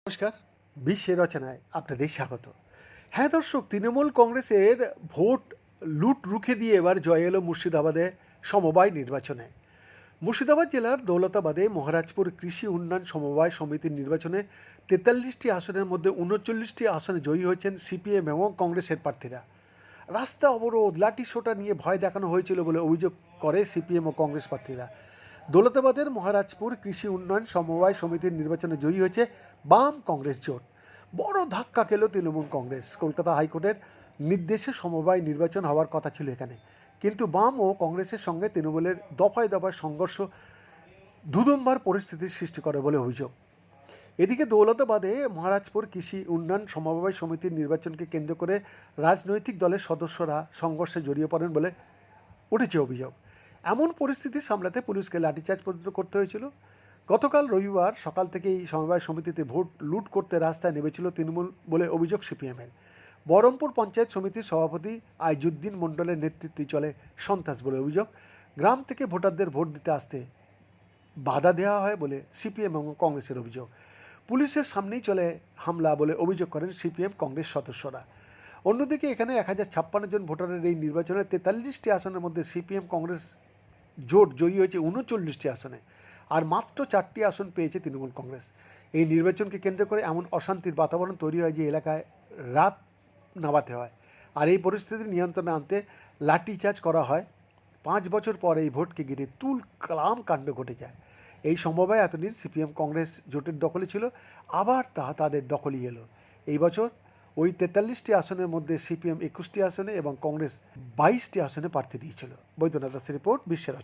নমস্কার, বিশ্বের রচনায় আপনাদের স্বাগত। হ্যাঁ দর্শক, তৃণমূল কংগ্রেসের ভোট লুট রুখে দিয়ে এবার জয় এলো মুর্শিদাবাদে সমবায় নির্বাচনে। মুর্শিদাবাদ জেলার দৌলতাবাদে মহারাজপুর কৃষি উন্নয়ন সমবায় সমিতির নির্বাচনে তেতাল্লিশটি আসনের মধ্যে উনচল্লিশটি আসনে জয়ী হয়েছেন সিপিএম এবং কংগ্রেসের প্রার্থীরা। রাস্তা অবরোধ, লাঠি সোটা নিয়ে ভয় দেখানো হয়েছিল বলে অভিযোগ করে সিপিএম ও কংগ্রেস প্রার্থীরা। দৌলতাবাদের মহারাজপুর কৃষি উন্নয়ন সমবায় সমিতির নির্বাচনে জয়ী হয়েছে বাম কংগ্রেস জোট। বড় ধাক্কা খেল তৃণমূল কংগ্রেস। কলকাতা হাইকোর্টের নির্দেশে সমবায় নির্বাচন হওয়ার কথা ছিল এখানে। কিন্তু বাম ও কংগ্রেসের সঙ্গে তৃণমূলের দফায় দফায় সংঘর্ষ দুদম্বার পরিস্থিতির সৃষ্টি করে বলে অভিযোগ। এদিকে দৌলতাবাদে মহারাজপুর কৃষি উন্নয়ন সমবায় সমিতির নির্বাচনকে কেন্দ্র করে রাজনৈতিক দলের সদস্যরা সংঘর্ষে জড়িয়ে পড়েন বলে উঠেছে অভিযোগ। এমন পরিস্থিতি সামলাতে পুলিশকে লাঠিচার্জ পর্যন্ত করতে হয়েছিল। গতকাল রবিবার সকাল থেকেই সমবায় সমিতিতে ভোট লুট করতে রাস্তায় নেমেছিল তৃণমূল বলে অভিযোগ সিপিএমের। বহরমপুর পঞ্চায়েত সমিতির সভাপতি আইজুদ্দিন মণ্ডলের নেতৃত্বে চলে সন্ত্রাস বলে অভিযোগ। গ্রাম থেকে ভোটারদের ভোট দিতে আসতে বাধা দেওয়া হয় বলে সিপিএম এবং কংগ্রেসের অভিযোগ। পুলিশের সামনেই চলে হামলা বলে অভিযোগ করেন সিপিএম কংগ্রেস সদস্যরা। অন্যদিকে এখানে এক হাজার ছাপ্পান্ন জন ভোটারের এই নির্বাচনে তেতাল্লিশটি আসনের মধ্যে সিপিএম কংগ্রেস জোট জয়ী হয়েছে উনচল্লিশটি আসনে, আর মাত্র চারটি আসন পেয়েছে তৃণমূল কংগ্রেস। এই নির্বাচনকে কেন্দ্র করে এমন অশান্তির বাতাবরণ তৈরি হয় যে এলাকায় রাত নামাতে হয়, আর এই পরিস্থিতি নিয়ন্ত্রণে আনতে লাঠিচার্জ করা হয়। পাঁচ বছর পর এই ভোটকে ঘিরে তুল কালাম কাণ্ড ঘটে যায়। এই সমবায় এতদিন সিপিএম কংগ্রেস জোটের দখলে ছিল, আবার তা তাদের দখলই এলো। এই বছর ওই তেতাল্লিশটি আসনের মধ্যে সিপিএম একুশটি আসনে এবং কংগ্রেস বাইশটি আসনে প্রার্থী দিয়েছিল। বৈদ্যনাথ দাসের রিপোর্ট বিশ্বের